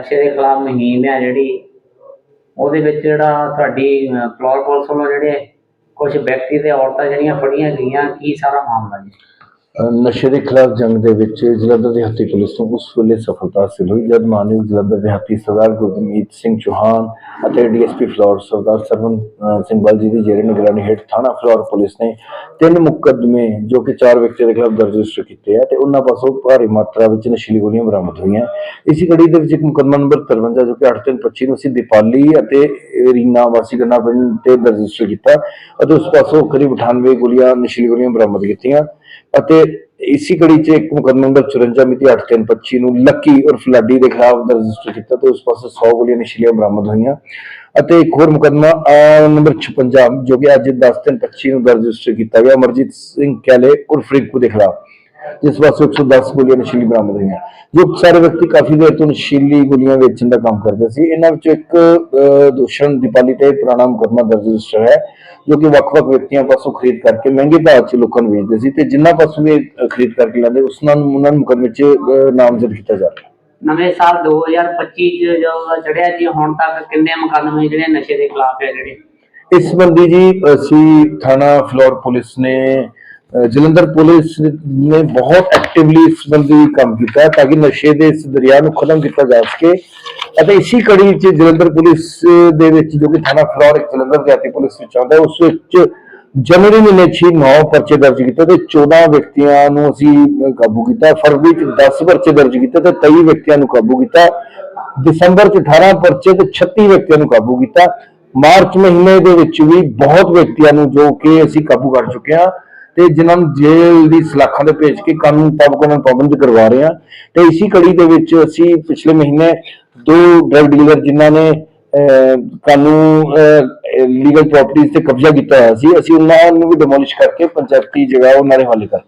ਨਸ਼ੇ ਦੇ ਖਿਲਾਫ ਮੁਹਿੰਮ ਹੈ ਜਿਹੜੀ, ਉਹਦੇ ਵਿੱਚ ਜਿਹੜਾ ਤੁਹਾਡੀ ਫਲੋਰ ਪੁਲਿਸ ਵੱਲੋਂ ਜਿਹੜੇ ਕੁਝ ਵਿਅਕਤੀ ਤੇ ਔਰਤਾਂ ਜਿਹੜੀਆਂ ਫੜੀਆਂ ਗਈਆਂ, ਕੀ ਸਾਰਾ ਮਾਮਲਾ ਜੀ? ਨਸ਼ੇ ਦੇ ਖਿਲਾਫ ਜੰਗ ਦੇ ਵਿੱਚ ਜਲੰਧਰ ਦਿਹਾਤੀ ਪੁਲਿਸ ਨੂੰ ਉਸ ਵੇਲੇ ਸਫਲਤਾ ਹਾਸਿਲ ਹੋਈ, ਜਦ ਮਾਨਯੋਗ ਜਲੰਧਰ ਦਿਹਾਤੀ ਸਰਦਾਰ ਗੁਰਮੀਤ ਸਿੰਘ ਚੌਹਾਨ ਅਤੇ ਡੀਐਸਪੀ ਫਲੋਰ ਸਰਦਾਰ ਸਰਵਨ ਸਿੰਘ ਬਲ ਜੀ ਦੀ ਜੇਰੇ ਨਿਗਰਾਨੀ ਹੇਠ ਥਾਣਾ ਫਲੋਰ ਪੁਲਿਸ ਨੇ ਤਿੰਨ ਮੁਕੱਦਮੇ, ਜੋ ਕਿ ਚਾਰ ਵਿਅਕਤੀਆਂ ਦੇ ਖਿਲਾਫ ਦਰਜ ਰਜਿਸਟਰ ਕੀਤੇ ਆ ਤੇ ਉਹਨਾਂ ਪਾਸੋਂ ਭਾਰੀ ਮਾਤਰਾ ਵਿੱਚ ਨਸ਼ੀਲੀ ਗੋਲੀਆਂ ਬਰਾਮਦ ਹੋਈਆਂ। ਇਸੇ ਕੜੀ ਦੇ ਵਿੱਚ ਇੱਕ ਮੁਕੱਦਮਾ ਨੰਬਰ 53 ਜੋ ਕਿ 8325 ਨੂੰ ਅਸੀਂ ਦੀਪਾਲੀ ਅਤੇ ਰੀਨਾ ਵਾਸੀ ਗੰਨਾ ਪਿੰਡ ਤੇ ਰਜਿਸਟਰ ਕੀਤਾ। ਅਤੇ ਉਸ ਪਾਸੋਂ ਕਰੀਬ 98 ਗੋਲੀਆਂ, ਨਸ਼ੀਲੀ ਗੋਲੀਆਂ ਬਰਾਮਦ ਕੀਤੀਆਂ। ਅਤੇ ਇਸੀ ਕੜੀ 'ਚ ਇੱਕ ਮੁਕੱਦਮਾ ਨੰਬਰ 54 ਮਿਤੀ 8325 ਨੂੰ ਲੱਕੀ ਉਰਫ ਫਲਾਡੀ ਦੇ ਖਿਲਾਫ ਰਜਿਸਟਰ ਕੀਤਾ ਤੇ ਉਸ ਪਾਸੇ 100 ਗੋਲੀਆਂ ਨਸ਼ੀਲੀਆਂ ਬਰਾਮਦ ਹੋਈਆਂ ਅਤੇ ਇੱਕ ਹੋਰ ਮੁਕੱਦਮਾ ਅਹ, ਨੰਬਰ 56 ਜੋ ਕਿ ਅੱਜ 10/3/25 ਨੂੰ ਦਰਜ ਰਜਿਸਟਰ ਕੀਤਾ ਗਿਆ ਅਮਰਜੀਤ ਸਿੰਘ ਕੈਲੇ ਉਰਫ ਰਿੰਕੂ ਦੇ ਖਿਲਾਫ। ਜਿਸ ਪਾਸੋਂ 110 ਗੋਲੀਆਂ ਨਸ਼ੀਲੀ ਬਰਾਮਦ ਹੋਈਆਂ। ਜੋ ਸਾਰੇ ਵਿਅਕਤੀ ਕਾਫੀ ਦੇਰ ਤੋਂ ਨਸ਼ੀਲੀ ਗੋਲੀਆਂ ਵੇਚਣ ਦਾ ਕੰਮ ਕਰਦੇ ਸੀ। ਇਹਨਾਂ ਵਿੱਚੋਂ ਇੱਕ ਦੋਸ਼ਣ ਦੀਪਾਲੀ ਤੇ ਪੁਰਾਣਾ ਮੁਕੱਦਮਾ ਦਰਜ ਰਜਿਸਟਰ ਹੈ ਜੋ ਕਿ ਵੱਖ-ਵੱਖ ਵਿਅਕਤੀਆਂ ਪਾਸੋਂ ਖਰੀਦ ਕਰਕੇ ਮਹਿੰਗੇ ਭਾਅ 'ਚ ਲੋਕਾਂ ਨੂੰ ਵੇਚਦੇ ਸੀ ਤੇ ਜਿਨ੍ਹਾਂ ਪਾਸੋਂ ਵੀ ਖਰੀਦ ਕਰਕੇ ਲੈਂਦੇ ਉਸ ਨਾਲ ਉਹਨਾਂ ਨੂੰ ਮੁਕੱਦਮੇ 'ਚ ਨਾਮਜ਼ਦ ਕੀਤਾ ਜਾ ਰਿਹਾ। ਨਵੇਂ ਸਾਲ 2025 ਚ ਜੋ ਚੜਿਆ ਜੀ ਹੁਣ ਤੱਕ ਕਿੰਨੇ ਮੁਕੱਦਮੇ ਜਿਹੜੇ ਨਸ਼ੇ ਦੇ ਖਿਲਾਫ ਹੈ ਜਿਹੜੇ? ਇਸ ਸੰਬੰਧੀ ਜੀ ਅਸੀਂ ਥਾਣਾ ਫਲੋਰ ਪੁਲਿਸ ਨੇ ਜਲੰਧਰ ਪੁਲਿਸ ਨੇ ਬਹੁਤ ਐਕਟਿਵਲੀ ਇਸ ਸੰਬੰਧੀ ਕੰਮ ਕੀਤਾ ਤਾਂ ਕਿ ਨਸ਼ੇ ਦੇ ਇਸ ਦਰਿਆ ਨੂੰ ਖਤਮ ਕੀਤਾ ਜਾ ਸਕੇ। ਅਤੇ ਇਸੀ ਕੜੀ 'ਚ ਜਲੰਧਰ ਪੁਲਿਸ ਦੇ ਵਿੱਚ ਜੋ ਕਿ ਥਾਣਾ ਫਲੋਰ ਇੱਕ ਜਲੰਧਰ ਦਿਹਾਤੀ ਪੁਲਿਸ ਵਿੱਚ ਆਉਂਦਾ ਉਸ ਵਿੱਚ ਜਨਵਰੀ ਮਹੀਨੇ 'ਚ 9 ਪਰਚੇ ਦਰਜ ਕੀਤੇ ਤੇ 14 ਵਿਅਕਤੀਆਂ ਨੂੰ ਅਸੀਂ ਕਾਬੂ ਕੀਤਾ, ਫਰਵਰੀ 'ਚ 10 ਪਰਚੇ ਦਰਜ ਕੀਤੇ ਤੇ 23 ਵਿਅਕਤੀਆਂ ਨੂੰ ਕਾਬੂ ਕੀਤਾ, ਦਸੰਬਰ 'ਚ 18 ਪਰਚੇ ਤੇ 36 ਵਿਅਕਤੀਆਂ ਨੂੰ ਕਾਬੂ ਕੀਤਾ। ਮਾਰਚ ਮਹੀਨੇ ਦੇ ਵਿੱਚ ਵੀ ਬਹੁਤ ਵਿਅਕਤੀਆਂ ਨੂੰ ਜੋ ਕਿ ਅਸੀਂ ਕਾਬੂ ਕਰ ਚੁੱਕੇ ਹਾਂ। ਤੇ ਜਿਨ੍ਹਾਂ ਨੂੰ ਜੇਲ੍ਹ ਦੀ ਸਲਾਖਾਂ ਦੇ ਭੇਜ ਕੇ ਕਾਨੂੰਨ ਮੁਤਾਬਕ ਉਹਨਾਂ ਨੂੰ ਪਾਬੰਦ ਕਰਵਾ ਰਹੇ ਹਾਂ। ਤੇ ਇਸੀ ਕੜੀ ਦੇ ਵਿੱਚ ਅਸੀਂ ਪਿਛਲੇ ਮਹੀਨੇ ਦੋ ਡਰਗ ਡੀਲਰ ਜਿਨ੍ਹਾਂ ਨੇ ਕਾਨੂੰਨ ਲੀਗਲ ਪ੍ਰਾਪਰਟੀਆਂ ਤੇ ਕਬਜ਼ਾ ਕੀਤਾ ਹੋਇਆ ਸੀ, ਅਸੀਂ ਉਹਨਾਂ ਨੂੰ ਵੀ ਡਿਮੋਲਿਸ਼ ਕਰਕੇ ਪੰਚਾਇਤੀ ਜਗ੍ਹਾ ਉਹਨਾਂ ਦੇ ਹਵਾਲੇ ਕਰ